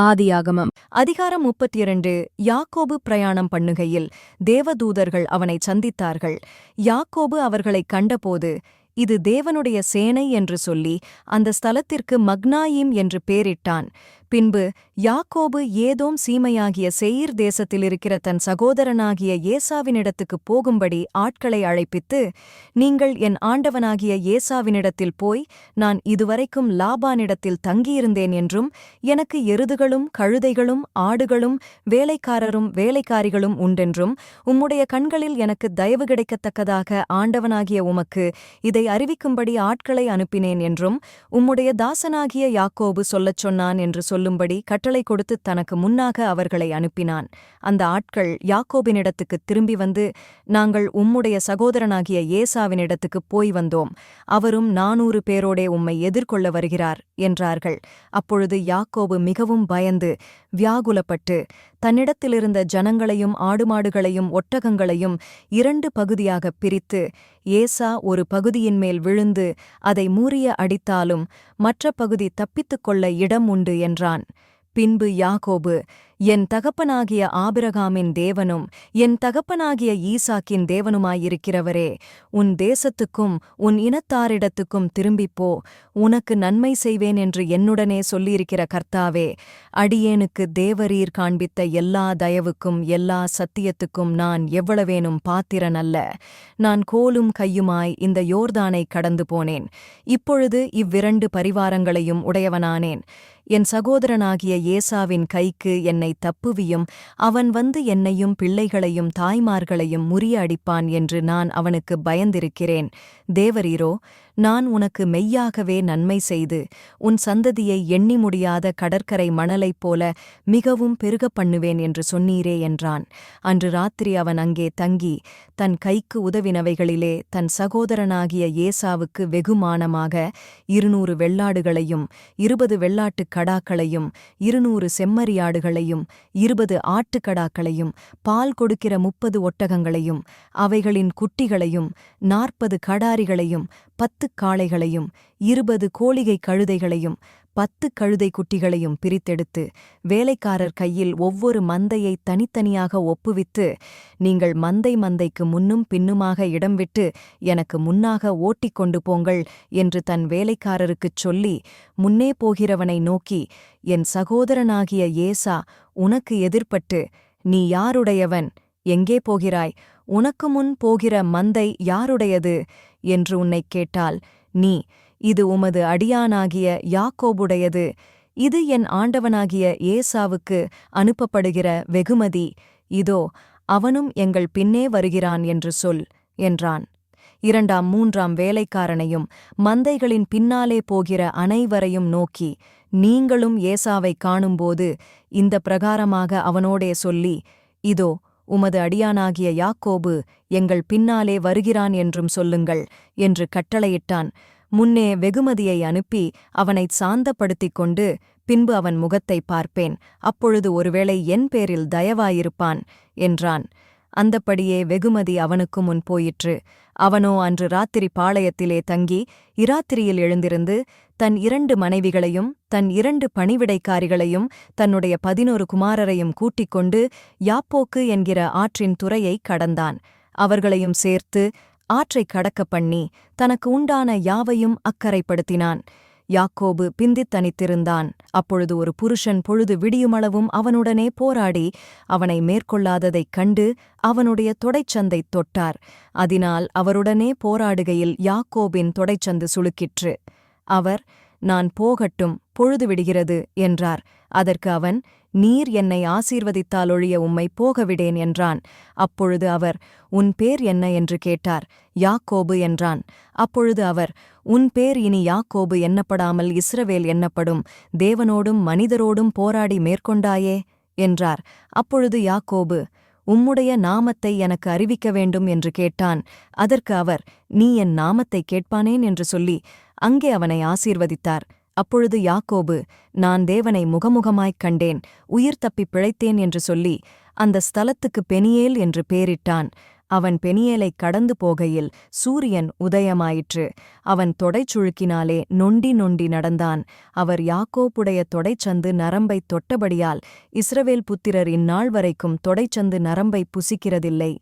ஆதியாகமம். அதிகாரம் முப்பத்தி இரண்டு யாக்கோபு பிரயாணம் பண்ணுகையில் தேவதூதர்கள் அவனைச் சந்தித்தார்கள். யாக்கோபு அவர்களைக் கண்டபோது இது தேவனுடைய சேனை என்று சொல்லி அந்த ஸ்தலத்திற்கு மக்னாயிம் என்று பேரிட்டான். பின்பு யாக்கோபு ஏதோம் சீமையாகிய செயிர் தேசத்திலிருக்கிற தன் சகோதரனாகிய ஏசாவினிடத்துக்குப் போகும்படி ஆட்களை அழைப்பித்து நீங்கள் என் ஆண்டவனாகிய ஏசாவினிடத்தில் போய் நான் இதுவரைக்கும் லாபானிடத்தில் தங்கியிருந்தேன் என்றும் எனக்கு எருதுகளும் கழுதைகளும் ஆடுகளும் வேலைக்காரரும் வேலைக்காரிகளும் உண்டென்றும் உம்முடைய கண்களில் எனக்கு தயவு கிடைக்கத்தக்கதாக ஆண்டவனாகிய உமக்கு இதை அறிவிக்கும்படி ஆட்களை அனுப்பினேன் என்றும் உம்முடைய தாசனாகிய யாக்கோபு சொல்லச் சொன்னான் என்று சொல்லும்படி கட்டளை கொடுத்து தனக்கு முன்னாக அவர்களை அனுப்பினான். அந்த ஆட்கள் யாக்கோபினிடத்துக்குத் திரும்பி வந்து நாங்கள் உம்முடைய சகோதரனாகிய ஏசாவினிடத்துக்குப் போய் வந்தோம். அவரும் நானூறு பேரோடே உம்மை எதிர்கொள்ள வருகிறார் என்றார்கள். அப்பொழுது யாக்கோபு மிகவும் பயந்து வியாகுலப்பட்டு தன்னிடத்திலிருந்த ஜனங்களையும் ஆடுமாடுகளையும் ஒட்டகங்களையும் இரண்டு பகுதியாகப் பிரித்து ஏசா ஒரு பகுதியின் மேல் விழுந்து அதை மூறிய அடித்தாலும் மற்ற பகுதி தப்பித்துக் கொள்ள இடம் உண்டு என்றான். பின்பு யாகோபு என் தகப்பனாகிய ஆபிரகாமின் தேவனும் என் தகப்பனாகிய ஈசாக்கின் தேவனுமாயிருக்கிறவரே உன் தேசத்துக்கும் உன் இனத்தாரிடத்துக்கும் திரும்பிப்போ உனக்கு நன்மை செய்வேன் என்று என்னுடனே சொல்லியிருக்கிற கர்த்தாவே அடியேனுக்கு தேவரீர் காண்பித்த எல்லா தயவுக்கும் எல்லா சத்தியத்துக்கும் நான் எவ்வளவேனும் பாத்திரன் அல்ல நான் கோலும் கையுமாய் இந்த யோர்தானை கடந்து போனேன். இப்பொழுது இவ்விரண்டு பரிவாரங்களையும் உடையவனானேன். என் சகோதரனாகிய ஏசாவின் கைக்கு என்னை தப்புவியும் அவன் வந்து என்னையும் பிள்ளைகளையும் தாய்மார்களையும் முறியடிப்பான் என்று நான் அவனுக்கு பயந்திருக்கிறேன். தேவரீரோ நான் உனக்கு மெய்யாகவே நன்மை செய்து உன் சந்ததியை எண்ணி முடியாத கடற்கரை மணலைப் போல மிகவும் பெருகப் பண்ணுவேன் என்று சொன்னீரே என்றான். அன்று ராத்திரி அவன் அங்கே தங்கி தன் கைக்கு உதவினவைகளிலே தன் சகோதரனாகிய ஏசாவுக்கு வெகுமானமாக இருநூறு வெள்ளாடுகளையும் இருபது வெள்ளாட்டுக் கடாக்களையும் இருநூறு செம்மறியாடுகளையும் இருபது ஆட்டுக்கடாக்களையும் பால் கொடுக்கிற முப்பது ஒட்டகங்களையும் அவைகளின் குட்டிகளையும் நாற்பது கடாரிகளையும் பத்து காளைகளையும் இருபது கோழிகை கழுதைகளையும் பத்து கழுதை குட்டிகளையும் பிரித்தெடுத்து வேலைக்காரர் கையில் ஒவ்வொரு மந்தையை தனித்தனியாக ஒப்புவித்து நீங்கள் மந்தை மந்தைக்கு முன்னும் பின்னுமாக இடம் விட்டு எனக்கு முன்னாக ஓட்டிக் கொண்டு போங்கள் என்று தன் வேலைக்காரருக்குச் சொல்லி முன்னே போகிறவனை நோக்கி என் சகோதரனாகிய ஏசா உனக்கு எதிர்ப்பட்டு நீ யாருடையவன்? எங்கே போகிறாய்? உனக்கு முன் போகிற மந்தை யாருடையது? என்று உன்னைக் கேட்டால் நீ இது உமது அடியானாகிய யாக்கோபுடையது. இது என் ஆண்டவனாகிய ஏசாவுக்கு அனுப்பப்படுகிற வெகுமதி. இதோ அவனும் எங்கள் பின்னே வருகிறான் என்று சொல் என்றான். இரண்டாம் மூன்றாம் வேலைக்காரனையும் மந்தைகளின் பின்னாலே போகிற அனைவரையும் நோக்கி நீங்களும் ஏசாவைக் காணும்போது இந்த பிரகாரமாக அவனோடே சொல்லி இதோ உமது அடியானாகிய யாக்கோபு எங்கள் பின்னாலே வருகிறான் என்றும் சொல்லுங்கள் என்று கட்டளையிட்டான். முன்னே வெகுமதியை அனுப்பி அவனைச் சாந்தப்படுத்திக் கொண்டு பின்பு அவன் முகத்தைப் பார்ப்பேன். அப்பொழுது ஒருவேளை என் பேரில் தயவாயிருப்பான் என்றான். அந்தப்படியே வெகுமதி அவனுக்கு முன் போயிற்று. அவனோ அன்று ராத்திரி பாளையத்திலே தங்கி இராத்திரியில் எழுந்திருந்து தன் இரண்டு மனைவிகளையும் தன் இரண்டு பணிவிடைக்காரிகளையும் தன்னுடைய பதினொரு குமாரரையும் கூட்டிக் கொண்டு யாப்போக்கு என்கிற ஆற்றின் துறையைக் கடந்தான். அவர்களையும் சேர்த்து ஆற்றைக் கடக்கப் பண்ணி தனக்கு உண்டான யாவையும் அக்கறைப்படுத்தினான். யாக்கோபு பிந்தித் தனித்திருந்தான் அப்பொழுது ஒரு புருஷன் பொழுது விடியுமளவும் அவனுடனே போராடி அவனை மேற்கொள்ளாததைக் கண்டு அவனுடைய தொடைச்சந்தைத் தொட்டார். அதனால் அவருடனே போராடுகையில் யாக்கோபின் தொடைச்சந்து சுளுக்கிற்று. அவர் நான் போகட்டும் பொழுது விடுகிறது என்றார். அதற்கு அவன் நீர் என்னை ஆசீர்வதித்தாலொழிய உம்மை போகவிடேன் என்றான். அப்பொழுது அவர் உன் பேர் என்ன? என்று கேட்டார். யாக்கோபு என்றான். அப்பொழுது அவர் உன் பேர் இனி யாக்கோபு எண்ணப்படாமல் இஸ்ரவேல் எண்ணப்படும் தேவனோடும் மனிதரோடும் போராடி மேற்கொண்டாயே? என்றார். அப்பொழுது யாக்கோபு உம்முடைய நாமத்தை எனக்கு அறிவிக்க வேண்டும் என்று கேட்டான். அதற்கு அவர் நீ என் நாமத்தை கேட்பானேன்? என்று சொல்லி அங்கே அவனை ஆசீர்வதித்தார். அப்பொழுது யாக்கோபு நான் தேவனை முகமுகமாய்க் கண்டேன் உயிர் தப்பிப் பிழைத்தேன் என்று சொல்லி அந்த ஸ்தலத்துக்கு பெனியேல் என்று பேரிட்டான். அவன் பெனியேலைக் கடந்து போகையில் சூரியன் உதயமாயிற்று. அவன் தொடைச்சுழுக்கினாலே நொண்டி நொண்டி நடந்தான். அவர் யாக்கோப்புடைய தொடைச்சந்து நரம்பைத் தொட்டபடியால் இஸ்ரவேல் புத்திரர் இந்நாள் வரைக்கும் தொடைச்சந்து நரம்பை புசிக்கிறதில்லை.